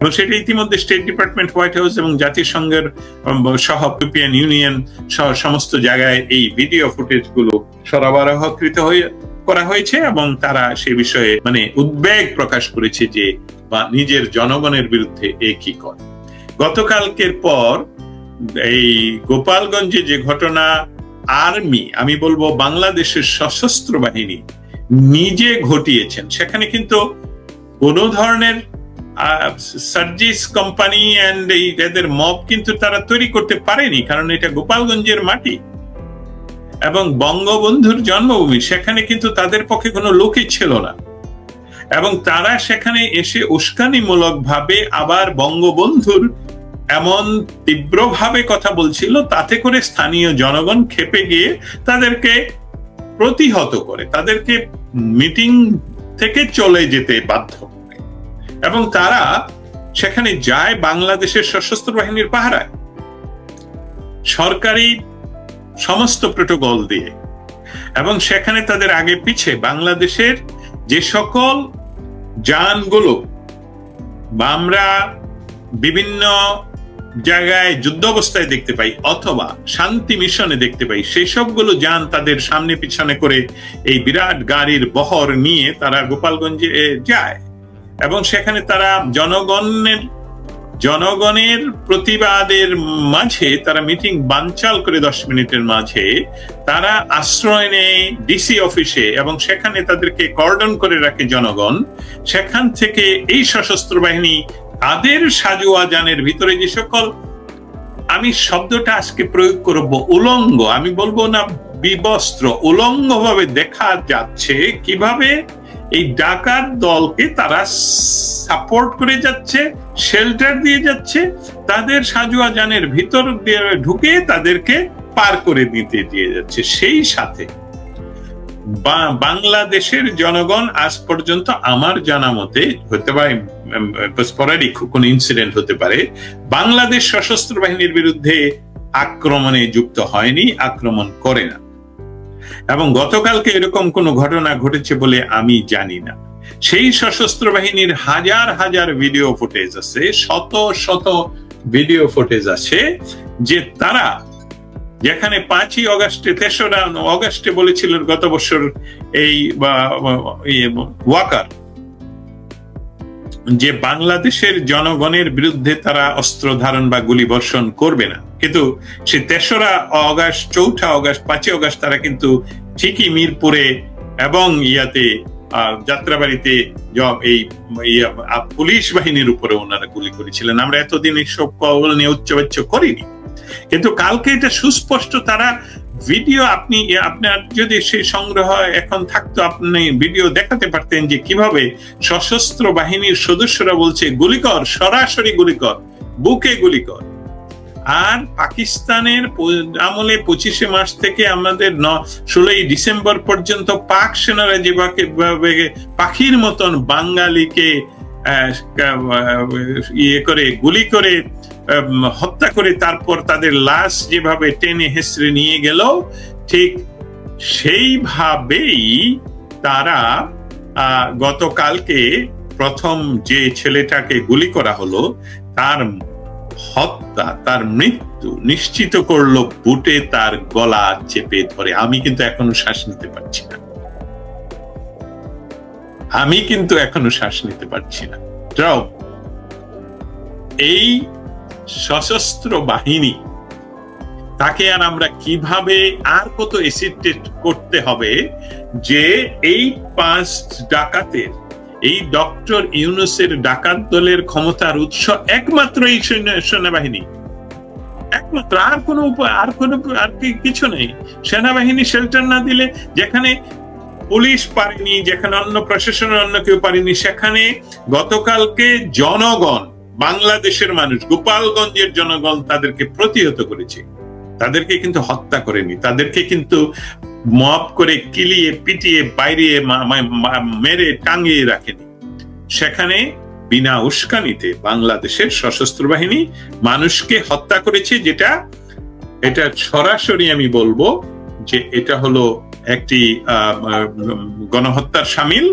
এবং সেটা ইতিমধ্যে স্টেট ডিপার্টমেন্ট হোয়াইট হাউস এবং জাতিসংঘের সহ ইউরোপিয়ান ইউনিয়ন সহ সমস্ত জায়গায় এই ভিডিও ফুটেজগুলো সরবরাহকৃত হয়ে, করা হয়েছে এবং তারা সে বিষয়ে মানে উদ্বেগ প্রকাশ করেছে যে, বা নিজের জনগণের বিরুদ্ধে এ কি করে। গতকালকের পর এই গোপালগঞ্জে যে ঘটনা, আর্মি, আমি বলব বাংলাদেশের সশস্ত্র বাহিনী, নিজে ঘটিয়েছেন। সেখানে কিন্তু কোনো ধরনের সার্জিস কোম্পানি অ্যান্ড এই এদের মব কিন্তু তারা তৈরি করতে পারেনি, কারণ এটা গোপালগঞ্জের মাটি। এবং বঙ্গবন্ধুর জন্মভূমি, সেখানে কিন্তু তাদের পক্ষে কোনো লোকই ছিল না। এবং তারা সেখানে এসে উস্কানিমূলক ভাবে আবার বঙ্গবন্ধুর এমন তীব্রভাবে কথা বলছিল, তাতে করে স্থানীয় জনগণ খেপে গিয়ে তাদেরকে প্রতিহত করে, তাদেরকে মিটিং থেকে চলে যেতে বাধ্য এবং তারা সেখানে যায় বাংলাদেশের সশস্ত্র বাহিনীর পাহারায়। সরকারি সমস্ত প্রোটোকল দিয়ে। এবং সেখানে তাদের আগে পিছে বাংলাদেশের যে সকল যানগুলো, বা আমরা বিভিন্ন জায়গায় যুদ্ধ অবস্থায় দেখতে পাই, অথবা শান্তি মিশনে দেখতে পাই, সেই সবগুলো যান তাদের সামনে পিছনে করে এই বিরাট গাড়ির বহর নিয়ে তারা গোপালগঞ্জে যায়। এবং সেখানে তারা জনগণের জনগণের প্রতিবাদের মাঝে, তারা মিটিং বানচাল করে দশ মিনিটের মাঝে, তারা আশ্রয় নেয় ডিসি অফিসে এবং সেখানে তাদেরকে কর্ডন করে রাখে জনগণ। সেখান থেকে এই সশস্ত্র বাহিনী তাদের সাজোয়া যানের ভিতরে যে সকল আমি শব্দটা আজকে প্রয়োগ করব উলঙ্গ, আমি বলব না বিবস্ত্র উলঙ্গ ভাবে দেখা যাচ্ছে কীভাবে এই ডাকাত দলকে তারা সাপোর্ট করে যাচ্ছে শেল্টার দিয়ে যাচ্ছে, তাদের সাজোয়া যানের ভিতর দিয়ে ঢুকে তাদেরকে পার করে দিতে দিয়ে যাচ্ছে সেই সাথে। বাংলাদেশের জনগণ আজ পর্যন্ত আমার জানা মতে, হতে পারে কোন ইনসিডেন্ট হতে পারে, বাংলাদেশ সশস্ত্র বাহিনীর বিরুদ্ধে আক্রমণে যুক্ত হয়নি, আক্রমণ করে না। এবং গতকালকে এরকম কোনো ঘটনা ঘটেছে বলে আমি জানি না। সেই সশস্ত্র বাহিনীর হাজার হাজার ভিডিও ফুটেজ আছে, শত শত ভিডিও ফুটেজ আছে যে তারা যেখানে পাঁচই অগাস্টে, তেসরা অগাস্টে বলেছিলেন গত বছর এই ইয়ে ওয়াকার যে বাংলাদেশের জনগণের বিরুদ্ধে তারা অস্ত্র ধারণ বা গুলি বর্ষণ করবে না। কিন্তু সে তেসরা অগাস্ট, চৌঠা অগাস্ট, পাঁচই অগাস্ট তারা কিন্তু ঠিকই মিরপুরে এবং ইয়াতে যাত্রাবাড়িতে এই পুলিশ বাহিনীর উপরে ওনারা গুলি করেছিলেন। আমরা এতদিন এইসব কবল নিয়ে উচ্চবাচ্য করিনি। কিন্তু কালকে এটা সুস্পষ্ট তারা ভিডিও আপনি, আপনার যদি সেই সংগ্রহ এখন থাকতো, আপনি ভিডিও দেখাতে পারতেন যে কীভাবে সশস্ত্র বাহিনীর সদস্যরা বলছে গুলি কর সরাসরি গুলি কর বুকে গুলি কর আর পাকিস্তানের আমলে পঁচিশে মার্চ থেকে আমাদের ন, ষোলোই ডিসেম্বর পর্যন্ত পাক সেনারা যেভাবে ভাবে পাখির মতন বাঙালিকে ইয়ে করে, গুলি করে হত্যা করে তারপর তাদের লাশ যেভাবে টেনে হেসড়ে নিয়ে গেল, ঠিক সেইভাবেই তারা গতকালকে প্রথম যে ছেলেটাকে গুলি করা হলো, তার হত্যা, তার মৃত্যু নিশ্চিত করল বুটে তার গলা চেপে ধরে। আমি কিন্তু এখনও শ্বাস নিতে পারছি না। আমি কিন্তু এখনও শ্বাস নিতে পারছি না। এই সশস্ত্র বাহিনী। তাকে আর আমরা কীভাবে আর কত এসিড করতে হবে যে এই পাঁচ ডাকাতের, এই ডক্টর ইউনুসের ডাকাত দলের ক্ষমতার উৎস একমাত্র এই সৈন্য- সেনাবাহিনী। একমাত্র, আর কোনো উপায় আর কোনো আর কিছু নেই। সেনাবাহিনী শেল্টার না দিলে যেখানে পুলিশ পারেনি, যেখানে অন্য প্রশাসনের অন্য কেউ পারেনি, সেখানে গতকালকে জনগণ বাংলাদেশের মানুষ, গোপালগঞ্জের জনগণ তাদেরকে প্রতিহত করেছে। তাদেরকে কিন্তু হত্যা করেনি। তাদেরকে কিন্তু মপ করে কিলিয়ে, পিটিয়ে বাইরে মেরে, টাঙিয়ে রাখেনি। সেখানে বিনা উস্কানিতে বাংলাদেশের সশস্ত্র বাহিনী মানুষকে হত্যা করেছে যেটা, এটা সরাসরি আমি বলব যে এটা হলো একটি গণহত্যার সামিল।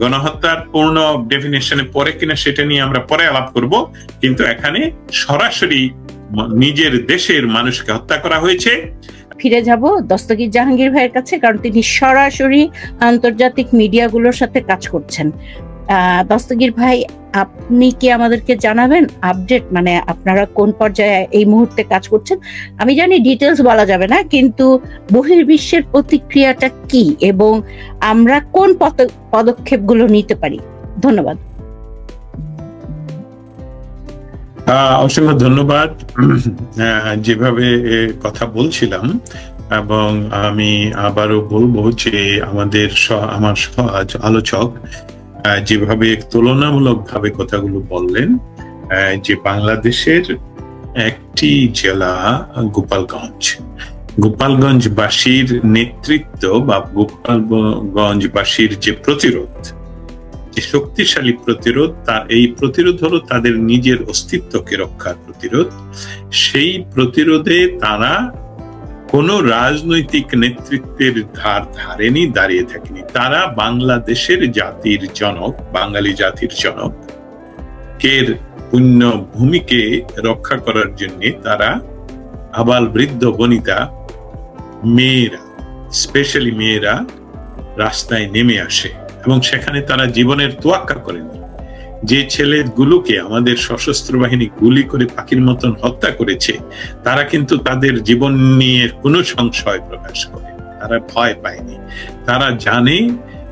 গণহত্যার পূর্ণ ডেফিনেশনে পরে কিনা সেটা নিয়ে আমরা পরে আলাপ করব। কিন্তু এখানে সরাসরি নিজের দেশের মানুষকে হত্যা করা হয়েছে। ফিরে যাব দস্তগীর জাহাঙ্গীর ভাইয়ের কাছে, কারণ তিনি সরাসরি আন্তর্জাতিক মিডিয়াগুলোর সাথে কাজ করছেন। দস্তগীর ভাই, আপনি কি আমাদেরকে জানাবেন আপডেট মানে আপনারা কোন পর্যায়ে এই মুহূর্তে কাজ করছেন? আমি জানি ডিটেলস বলা যাবে না, কিন্তু বহির্বিশ্বের প্রতিক্রিয়াটা কি এবং আমরা কোন পদ- পদক্ষেপগুলো নিতে পারি? ধন্যবাদ। অসংখ্য ধন্যবাদ। যেভাবে কথা বলছিলাম, এবং আমি আবারও বলব যে আমাদের আমার আলোচক যেভাবে তুলনামূলকভাবে কথাগুলো বললেন যে বাংলাদেশের একটি জেলা গোপালগঞ্জ। গোপালগঞ্জবাসীর নেতৃত্ব বা গোপালগঞ্জবাসীর যে প্রতিরোধ, যে শক্তিশালী প্রতিরোধ, তা এই প্রতিরোধ হলো তাদের নিজের অস্তিত্বকে রক্ষার প্রতিরোধ। সেই প্রতিরোধে তারা কোনো রাজনৈতিক নেতৃত্বের ধার ধারেনি, দাঁড়িয়ে থাকেনি। তারা বাংলাদেশের জাতির জনক, বাঙালি জাতির জনক। কের পুণ্য ভূমিকে রক্ষা করার জন্য তারা আবাল বৃদ্ধ বনিতা মেয়েরা স্পেশালি মেয়েরা রাস্তায় নেমে আসে এবং সেখানে তারা জীবনের তোয়াক্কা করেনি যে ছেলেগুলোকে আমাদের সশস্ত্র বাহিনী গুলি করে পাখির মতন হত্যা করেছে, তারা কিন্তু তাদের জীবন নিয়ে কোনো সংশয় প্রকাশ করে তারা ভয় পায়নি তারা জানে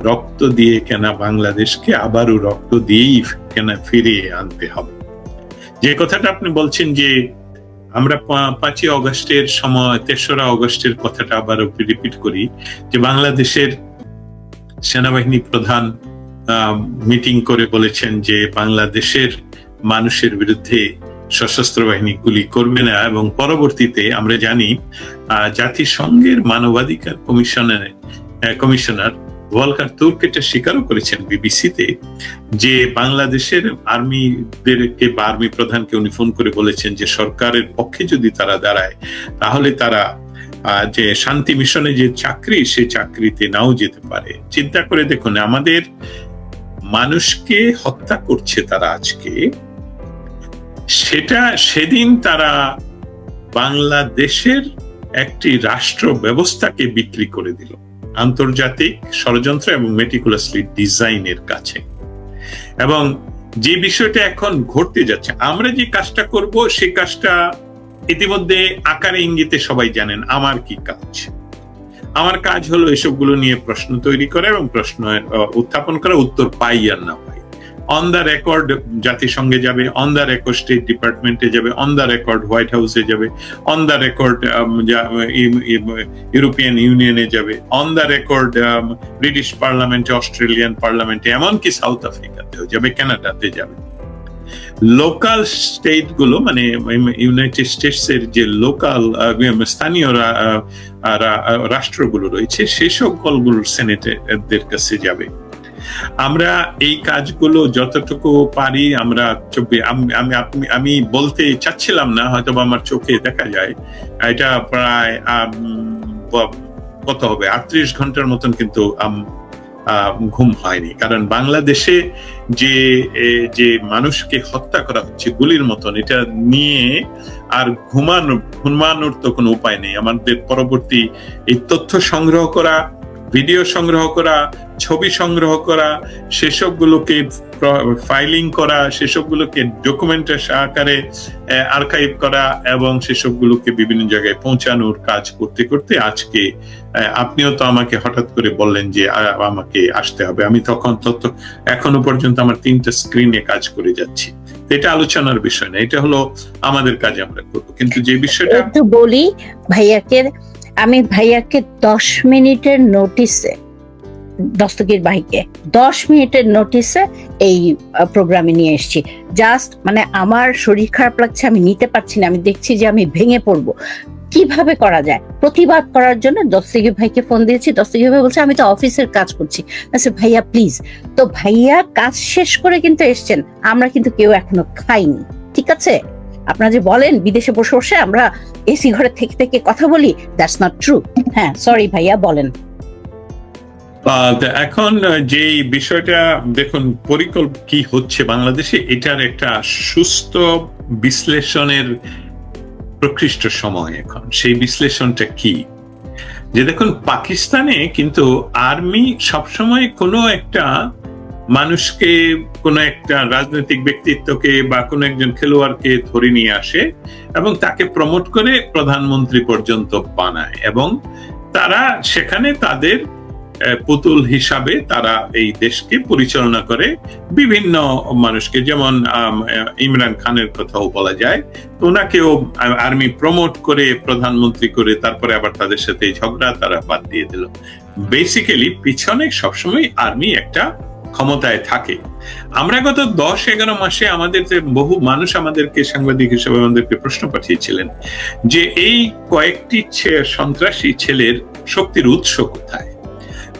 রক্ত দিয়ে কেনা বাংলাদেশকে আবারও রক্ত দিয়েই কেনা ফিরিয়ে আনতে হবে। যে কথাটা আপনি বলছেন যে আমরা পাঁচই অগস্টের সময়, তেসরা অগস্টের কথাটা আবারও রিপিট করি যে বাংলাদেশের সেনাবাহিনী প্রধান মিটিং করে বলেছেন যে বাংলাদেশের মানুষের বিরুদ্ধে সশস্ত্র বাহিনী গুলি করবে না এবং পরবর্তীতে আমরা জানি জাতিসংঘের মানবাধিকার কমিশনের কমিশনার ওয়ালকার তুর্ক এটা স্বীকারও করেছেন বিবিসিতে যে বাংলাদেশের আর্মিদেরকে বা আর্মি প্রধানকে উনি ফোন করে বলেছেন যে সরকারের পক্ষে যদি তারা দাঁড়ায়, তাহলে তারা যে শান্তি মিশনে যে চাকরি, সে চাকরিতে নাও যেতে পারে। চিন্তা করে দেখুন, আমাদের মানুষকে হত্যা করছে তারা আজকে, সেটা সেদিন তারা বাংলাদেশের একটি রাষ্ট্র ব্যবস্থাকে বিক্রি করে দিল। আন্তর্জাতিক ষড়যন্ত্র এবং মেটিকুলাসলি ডিজাইনের কাছে। এবং যে বিষয়টা এখন ঘটতে যাচ্ছে, আমরা যে কাজটা করব সেই কাজটা ইতিমধ্যে আকারে ইঙ্গিতে সবাই জানেন, আমার কি কাজ। আমার কাজ হলো এসবগুলো নিয়ে প্রশ্ন তৈরি করা এবং প্রশ্ন উত্থাপন করা, উত্তর পাই আর না পাই। অন দ্য রেকর্ড জাতিসংঘে যাবে অন দ্য রেকর্ড স্টেট ডিপার্টমেন্টে যাবে অন দ্য রেকর্ড হোয়াইট হাউসে যাবে অন দ্য রেকর্ড ইউরোপিয়ান ইউনিয়নে যাবে অন দ্য রেকর্ড ব্রিটিশ পার্লামেন্টে অস্ট্রেলিয়ান পার্লামেন্টে এমনকি সাউথ আফ্রিকাতেও যাবে কানাডাতে যাবে। লোকাল স্টেটগুলো মানে ইউনাইটেড স্টেটস এর যে লোকাল স্থানীয় রাষ্ট্রগুলো রয়েছে, সেই সকলগুলোর সেনেটের কাছে যাবে। আমরা এই কাজগুলো যতটুকু পারি, আমরা আমি আমি, আপনি- আমি বলতে চাচ্ছিলাম না হয়তো আমার চোখে দেখা যায়। এটা প্রায় কত হবে? আটত্রিশ ঘণ্টার মতন কিন্তু ঘুম হয়নি। কারণ বাংলাদেশে যে যে মানুষকে হত্যা করা হচ্ছে গুলির মতন, এটা নিয়ে আর ঘুমানো, ঘুমানোর তো কোনো উপায় নেই। আমাদের পরবর্তী এই তথ্য সংগ্রহ করা ভিডিও সংগ্রহ করা, ছবি সংগ্রহ করা, সেসবগুলোকে ফাইলিং করা, সেসবগুলোকে ডকুমেন্টের আকারে আর্কাইভ করা এবং সেসবগুলোকে বিভিন্ন জায়গায় পৌঁছানোর কাজ করতে করতে আজকে আপনিও তো আমাকে হঠাৎ করে বললেন যে আমাকে আসতে হবে। আমি তখন তত এখনও পর্যন্ত আমার তিনটা স্ক্রিনে কাজ করে যাচ্ছি। এটা আলোচনার বিষয় না, এটা হলো আমাদের কাজ আমরা করব। কিন্তু যে বিষয়টা একটু বলি, ভাইয়াকে আমি ভাইয়াকে দশ মিনিটের নোটিসে দস্তগীর ভাইকে দশ মিনিটের নোটিসে এই প্রোগ্রামে নিয়ে এসেছি। জাস্ট মানে আমার শরীর খারাপ লাগছে, আমি নিতে পারছি না, আমি দেখছি যে আমি ভেঙে পড়ব। কীভাবে করা যায়? প্রতিবাদ করার জন্য দস্তগীর ভাইকে ফোন দিয়েছি। দস্তগীর ভাই বলছে, আমি তো অফিসের কাজ করছি। আচ্ছা ভাইয়া প্লিজ তো ভাইয়া কাজ শেষ করে কিন্তু এসছেন। আমরা কিন্তু কেউ এখনও খাইনি। ঠিক আছে? আপনারা যে বলেন, বিদেশে বসে বসে আমরা এসি ঘরে থেকে থেকে কথা বলি দ্যাটস নট ট্রু হ্যাঁ সরি ভাইয়া, বলেন। এখন যে বিষয়টা, দেখুন, পরিকল্প, কি হচ্ছে বাংলাদেশে, এটার একটা সুস্থ বিশ্লেষণের প্রকৃষ্ট সময় এখন। সেই বিশ্লেষণটা কি? যে দেখুন, পাকিস্তানে কিন্তু আর্মি সবসময় কোনো একটা মানুষকে কোনো একটা রাজনৈতিক ব্যক্তিত্বকে বা কোনো একজন খেলোয়াড়কে ধরে নিয়ে আসে এবং তাকে প্রমোট করে প্রধানমন্ত্রী পর্যন্ত বানায় এবং তারা সেখানে তাদের পুতুল হিসাবে তারা এই দেশকে পরিচালনা করে। বিভিন্ন মানুষকে যেমন ইমরান খানের কথাও বলা যায়। তো ওনাকেও আর্মি প্রমোট করে, প্রধানমন্ত্রী করে, তারপরে আবার তাদের সাথে ঝগড়া তারা বাদ দিয়ে দিল। বেসিক্যালি পিছনে সবসময় আর্মি একটা ক্ষমতায় থাকে। আমরা গত দশ, এগারো মাসে আমাদের যে বহু মানুষ আমাদেরকে সাংবাদিক হিসেবে আমাদেরকে প্রশ্ন পাঠিয়েছিলেন যে এই কয়েকটি সন্ত্রাসী ছেলের শক্তির উৎস কোথায়?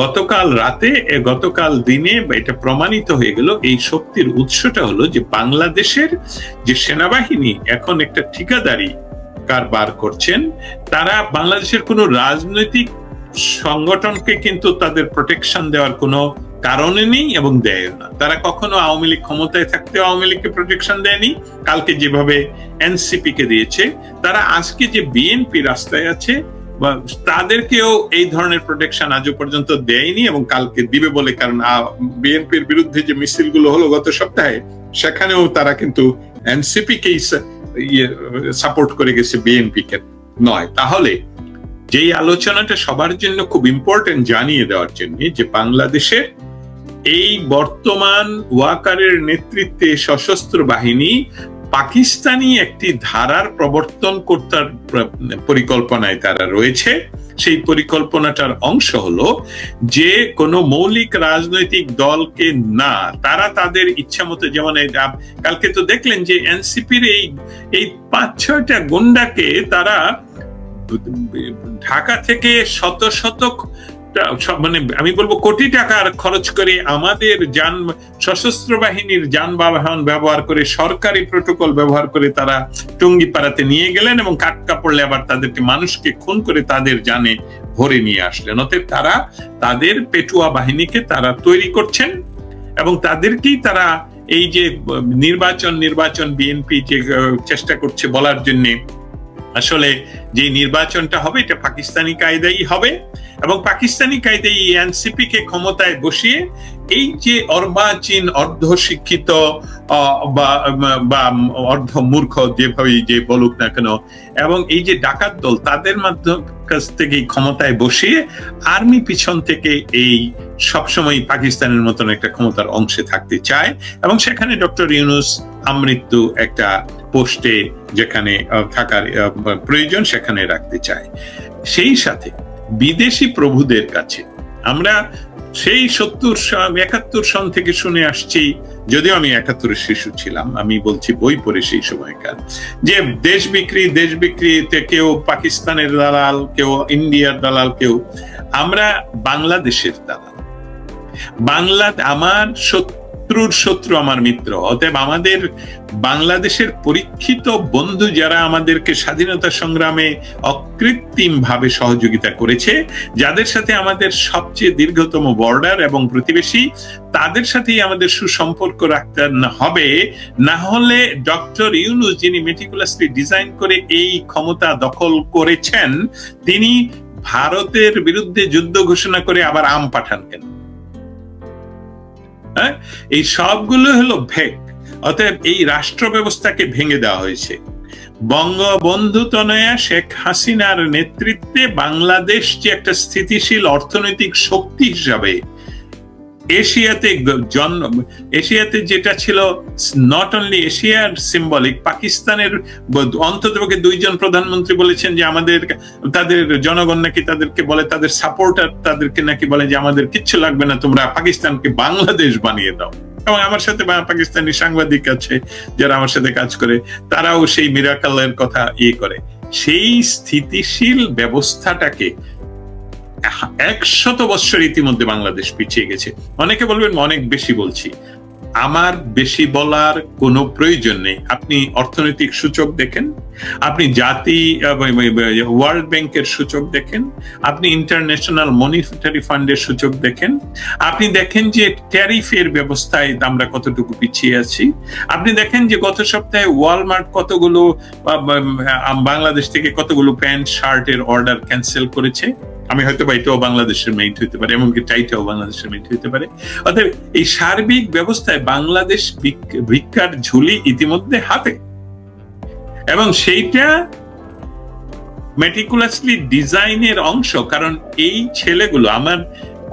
গতকাল রাতে গতকাল দিনে এটা প্রমাণিত হয়ে গেল, এই শক্তির উৎসটা হলো যে বাংলাদেশের যে সেনাবাহিনী এখন একটা ঠিকাদারি কারবার করছেন, তারা বাংলাদেশের কোনো রাজনৈতিক সংগঠনকে কিন্তু তাদের প্রোটেকশন দেওয়ার কোনো কারণে নেই এবং দেয় না। তারা কখনো আওয়ামী লীগ ক্ষমতায় থাকতে আওয়ামী লীগকে প্রোটেকশন দেয়নি। কালকে যেভাবে এনসিপি কে দিয়েছে, তারা আজকে যে বিএনপি রাস্তায় আছে তাদেরকেও এই ধরনের প্রোটেকশন আজও পর্যন্ত দেয়নি এবং কালকে দিবে বলে কারণ বিএনপির বিরুদ্ধে যে মিছিলগুলো হলো গত সপ্তাহে, সেখানেও তারা কিন্তু এনসিপি কেই সাপোর্ট করে গেছে বিএনপি কে নয়। তাহলে যেই আলোচনাটা সবার জন্য খুব ইম্পর্টেন্ট জানিয়ে দেওয়ার জন্য, যে বাংলাদেশের এই বর্তমান ওয়াকারের নেতৃত্বে সশস্ত্র বাহিনী পাকিস্তানি একটি ধারার প্রবর্তন করতার পরিকল্পনায় তারা রয়েছে। সেই পরিকল্পনাটার অংশ হলো যে কোনো মৌলিক রাজনৈতিক দলকে না, তারা তাদের ইচ্ছা মতো যেমন কালকে তো দেখলেন যে এনসিপির এই এই পাঁচ ছয়টা গুন্ডাকে তারা ঢাকা থেকে শত শত মানে আমি বলব কোটি টাকার খরচ করে আমাদের যান, সশস্ত্র বাহিনীর যানবাহন ব্যবহার করে, সরকারি প্রোটোকল ব্যবহার করে তারা টঙ্গিপাড়াতে নিয়ে গেলেন এবং কাটকা পড়লে আবার তাদেরকে মানুষকে খুন করে তাদের জানে ভরে নিয়ে আসলেন। অতএব তারা তাদের পেটুয়া বাহিনীকে তারা তৈরি করছেন এবং তাদেরকেই তারা এই যে, নির্বাচন নির্বাচন বিএনপি যে চেষ্টা করছে বলার জন্যে আসলে যে নির্বাচনটা হবে, এটা পাকিস্তানি কায়দাই হবে এবং পাকিস্তানি কায়দায় এনসিপি কে ক্ষমতায় বসিয়ে এই যে অর্বাচীন অর্ধ শিক্ষিত বা অর্ধ মূর্খ যেভাবে যে বলুক না কেন, এবং এই যে ডাকাত দল, তাদের মাধ্যম কাছ থেকে ক্ষমতায় বসিয়ে আর্মি পিছন থেকে এই সবসময় পাকিস্তানের মতন একটা ক্ষমতার অংশে থাকতে চায়। এবং সেখানে ডক্টর ইউনুস আমৃত্যু একটা পোস্টে যেখানে থাকার প্রয়োজন সেখানে রাখতে চায়। সেই সাথে বিদেশি প্রভুদের কাছে আমরা সেই সত্তর একাত্তর সন থেকে শুনে আসছি, যদিও আমি একাত্তরের শিশু ছিলাম, আমি বলছি বই পড়ে সেই সময়কার, যে দেশ বিক্রি, দেশ বিক্রিতে কেউ পাকিস্তানের দালাল, কেউ ইন্ডিয়ার দালাল, কেউ, আমরা বাংলাদেশের দালাল। বাংলা, আমার শত্রুর শত্রু আমার মিত্র। অতএব আমাদের বাংলাদেশের পরীক্ষিত বন্ধু যারা আমাদেরকে স্বাধীনতা সংগ্রামে অকৃত্রিম ভাবে সহযোগিতা করেছে, যাদের সাথে আমাদের সবচেয়ে দীর্ঘতম বর্ডার এবং প্রতিবেশী, তাদের সাথেই আমাদের সুসম্পর্ক রাখতে হবে। না হলে ডক্টর ইউনুস যিনি মেটিকুলাসলি ডিজাইন করে এই ক্ষমতা দখল করেছেন, তিনি ভারতের বিরুদ্ধে যুদ্ধ ঘোষণা করে আবার আম পাঠান কেন? হ্যাঁ? এই সবগুলো হলো ভেক অতএব এই রাষ্ট্র ব্যবস্থাকে ভেঙে দেওয়া হয়েছে। বঙ্গবন্ধু তনয়া শেখ হাসিনার নেতৃত্বে বাংলাদেশ যে একটা স্থিতিশীল অর্থনৈতিক শক্তি হিসাবে এশিয়াতে জন্ম এশিয়াতে যেটা ছিল নট অনলি এশিয়ার সিম্বলিক পাকিস্তানের অন্ততপক্ষে দুইজন প্রধানমন্ত্রী বলেছেন যে আমাদের তাদের জনগণ নাকি তাদেরকে বলে, তাদের সাপোর্টার তাদেরকে নাকি বলে যে আমাদের কিচ্ছু লাগবে না, তোমরা পাকিস্তানকে বাংলাদেশ বানিয়ে দাও। এবং আমার সাথে পাকিস্তানি সাংবাদিক আছে যারা আমার সাথে কাজ করে, তারাও সেই মিরাকালের কথা ইয়ে করে। সেই স্থিতিশীল ব্যবস্থাটাকে একশত বৎসর ইতিমধ্যে বাংলাদেশ পিছিয়ে গেছে। অনেকে বলবেন অনেক বেশি বলছি। আমার বেশি বলার কোনো প্রয়োজন নেই। আপনি অর্থনৈতিক সূচক দেখেন, আপনি জাতি ওয়ার্ল্ড ব্যাংকের সূচক দেখেন, আপনি ইন্টারন্যাশনাল মনিটারি ফান্ডের সূচক দেখেন। আপনি দেখেন যে ট্যারিফের ব্যবস্থায় আমরা কতটুকু পিছিয়ে আছি। আপনি দেখেন যে গত সপ্তাহে ওয়ালমার্ট কতগুলো বাংলাদেশ থেকে কতগুলো প্যান্ট, শার্টের অর্ডার ক্যান্সেল করেছে। আমি হয়তো বা এটাও বাংলাদেশের মেইট হইতে পারে, এমনকি টাইটাও বাংলাদেশের মেইট হইতে পারে। অতএব এই সার্বিক ব্যবস্থায় বাংলাদেশ ভিক্ষার ঝুলি ইতিমধ্যে হাতে। এবং সেইটা মেটিকুলাসলি ডিজাইনের অংশ, কারণ এই ছেলেগুলো, আমার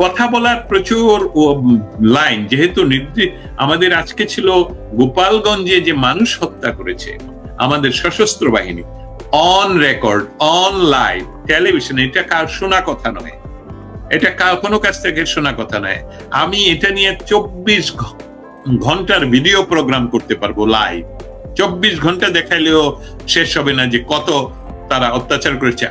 কথা বলার প্রচুর লাইন যেহেতু আমাদের আজকে ছিল গোপালগঞ্জে যে মানুষ হত্যা করেছে, আমাদের সশস্ত্র বাহিনী on record on live television এটা কার শোনা কথা নয়। এটা কোনো কাছ থেকে শোনা কথা নয়। আমি এটা নিয়ে চব্বিশ ঘণ্টার ভিডিও প্রোগ্রাম করতে পারব লাইভ চব্বিশ ঘণ্টা দেখাইলেও শেষ হবে না যে কত তারা অত্যাচার করেছে।